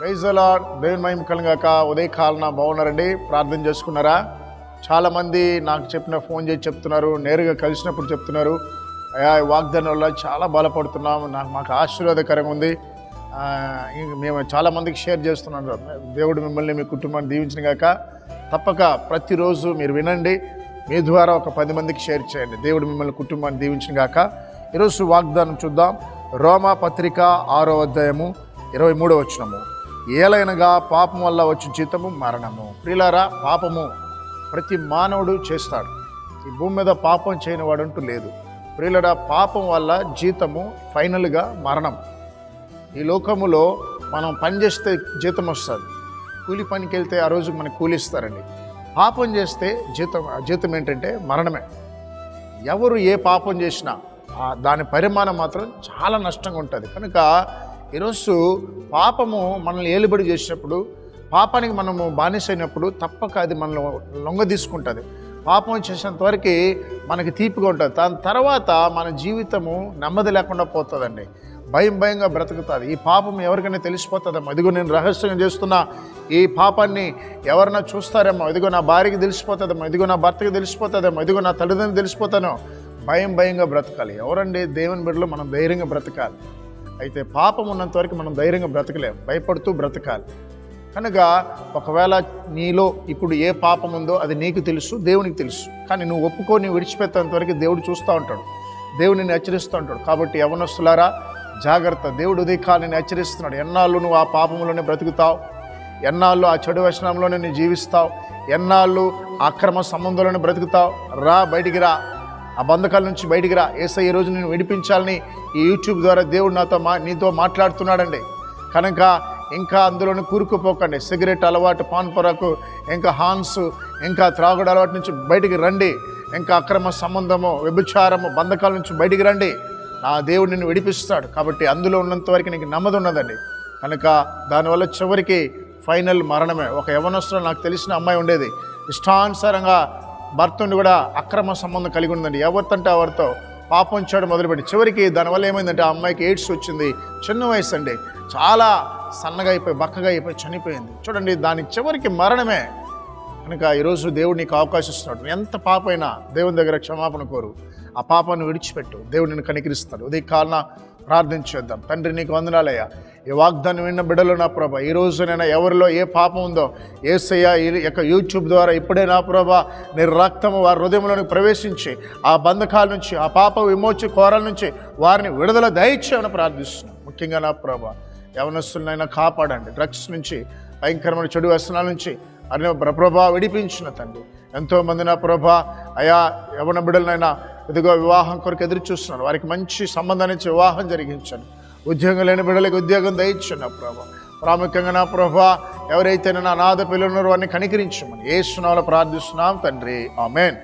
ప్రైజలా దేవుని మహిమ ఉదయ ఉదయకాలన బాగున్నారండి ప్రార్థన చేసుకున్నారా? చాలామంది నాకు చెప్పిన ఫోన్ చేసి చెప్తున్నారు. నేరుగా కలిసినప్పుడు చెప్తున్నారు. అయా వాగ్దానం వల్ల చాలా బలపడుతున్నాం. నాకు మాకు ఆశీర్వాదకరంగా ఉంది. మేము చాలామందికి షేర్ చేస్తున్నాను దేవుడు మిమ్మల్ని మీ కుటుంబాన్ని దీవించిన గాక. తప్పక ప్రతిరోజు మీరు వినండి. మీ ద్వారా ఒక పది మందికి షేర్ చేయండి. దేవుడు మిమ్మల్ని కుటుంబాన్ని దీవించిన గాక. ఈరోజు వాగ్దానం చూద్దాం. రోమా పత్రిక ఆరో అధ్యాయము ఇరవై మూడో వచ్చినము ఏలైనగా పాపం వల్ల వచ్చిన జీతము మరణము. ప్రిలారా పాపము ప్రతి మానవుడు చేస్తాడు. ఈ భూమి మీద పాపం చేయని వాడంటూ లేదు. ప్రియులరా పాపం వల్ల జీతము ఫైనల్గా మరణం. ఈ లోకములో మనం పని చేస్తే జీతం వస్తుంది. కూలి పనికి వెళ్తే ఆ రోజు మనకు కూలిస్తారండి పాపం చేస్తే జీతం జీతం ఏంటంటే మరణమే. ఎవరు ఏ పాపం చేసినా దాని పరిమాణం మాత్రం చాలా నష్టంగా ఉంటుంది. కనుక ఈరోజు పాపము మనల్ని ఏలుబడి చేసినప్పుడు పాపానికి మనము బానిసైనప్పుడు తప్పక అది మనల్ని లొంగ తీసుకుంటుంది. పాపం చేసినంత వరకు మనకి తీపిగా ఉంటుంది. దాని తర్వాత మన జీవితము నెమ్మది లేకుండా పోతుందండి. భయం భయంగా బ్రతుకుతుంది. ఈ పాపం ఎవరికైనా తెలిసిపోతుందమ్మా. ఇదిగో నేను రహస్యంగా చేస్తున్నా ఈ పాపాన్ని ఎవరైనా చూస్తారేమో. ఇదిగో నా భార్యకి తెలిసిపోతుందమ్మా. ఇదిగో నా భర్తకి తెలిసిపోతుందేమో ఇదిగో నా తల్లిదండ్రులు తెలిసిపోతానో. భయం భయంగా బ్రతకాలి. ఎవరండి దేవుని బిడ్డలో? మనం ధైర్యంగా బ్రతకాలి. అయితే పాపం ఉన్నంత వరకు మనం ధైర్యంగా బ్రతకలేం. భయపడుతూ బ్రతకాలి. కనుక ఒకవేళ నీలో ఇప్పుడు ఏ పాపం ఉందో అది నీకు తెలుసు దేవునికి తెలుసు. కానీ నువ్వు ఒప్పుకొని విడిచిపెట్టేంత వరకు దేవుడు చూస్తూ ఉంటాడు. దేవుడిని హెచ్చరిస్తూ ఉంటాడు. కాబట్టి యవనస్తులారా జాగ్రత్త. దేవుడు ఉదయకాలని హెచ్చరిస్తున్నాడు. ఎన్నాళ్ళు నువ్వు ఆ పాపంలోనే బ్రతుకుతావు? ఎన్నాళ్ళు ఆ చెడు వ్యసనంలోనే నువ్వు జీవిస్తావు? ఎన్నాళ్ళు అక్రమ సంబంధంలోనే బ్రతుకుతావు? రా బయటికి రా. ఆ బంధకాల నుంచి బయటికి రా. ఏసై ఈ రోజు నేను విడిపించాలని ఈ యూట్యూబ్ ద్వారా దేవుడు నాతో మా నీతో మాట్లాడుతున్నాడండి. కనుక ఇంకా అందులోనే కూరుకుపోకండి. సిగరెట్ అలవాటు పాన్ పొరకు ఇంకా హాన్స్ ఇంకా త్రాగుడు అలవాటు నుంచి బయటికి రండి. ఇంకా అక్రమ సంబంధము వ్యభిచారము బంధకాల నుంచి బయటికి రండి. నా దేవుడు నిన్ను విడిపిస్తాడు. కాబట్టి అందులో ఉన్నంత వరకు నీకు నమ్మది ఉన్నదండి. కనుక దానివల్ల చివరికి ఫైనల్ మరణమే. ఒక యవనస్తులో నాకు తెలిసిన అమ్మాయి ఉండేది. ఇష్టానుసారంగా భర్తను కూడా అక్రమ సంబంధం కలిగి ఉందండి. ఎవరితంటే ఎవరితో పాపం చేయడం మొదలుపెట్టి చివరికి దానివల్ల ఏమైందంటే ఆ అమ్మాయికి ఎయిడ్స్ వచ్చింది. చిన్న వయసు అండి. చాలా సన్నగా అయిపోయి బక్కగా అయిపోయి చనిపోయింది. చూడండి దాని చివరికి మరణమే. కనుక ఈరోజు దేవుడు నీకు అవకాశం ఇస్తున్నాడు. ఎంత పాపైనా దేవుని దగ్గర క్షమాపణ కోరు. ఆ పాపాన్ని విడిచిపెట్టు. దేవుడు నిన్ను కనికరిస్తాడు. ఉదయ కాలన ప్రార్థించేద్దాం. తండ్రి నీకు వందనాలయ్యా. ఈ వాగ్దానం విన్న బిడ్డలు నా ప్రభా ఈ రోజునైనా ఎవరిలో ఏ పాపం ఉందో ఏసయ్య ఈ యొక్క యూట్యూబ్ ద్వారా ఇప్పుడే నా ప్రభా నీ రక్తము వారి హృదయంలోనికి ప్రవేశించి ఆ బంధకాల నుంచి ఆ పాప విమోచ కోరాల నుంచి వారిని విడుదల దయచేయమని ప్రార్థిస్తున్నాం. ముఖ్యంగా నా ప్రభా యవనస్తులనైనా కాపాడండి. డ్రగ్స్ నుంచి భయంకరమైన చెడు వ్యసనాల నుంచి అనే ప్రభా విడిపించిన తండ్రి. ఎంతోమంది నా ప్రభా అయా యవన బిడ్డలనైనా ఇదిగో వివాహం కొరకు ఎదురు చూస్తున్నాను. వారికి మంచి సంబంధాన్ని వివాహం జరిగించండి. ఉద్యోగం లేని బిడ్డలకు ఉద్యోగం దయచండి నా ప్రభా. ప్రాముఖ్యంగా నా ప్రభా ఎవరైతే నా అనాథ పిల్లలున్నారో వారిని కనికరించమని ఏ సునాలో ప్రార్థిస్తున్నాం తండ్రి. ఆమెన్.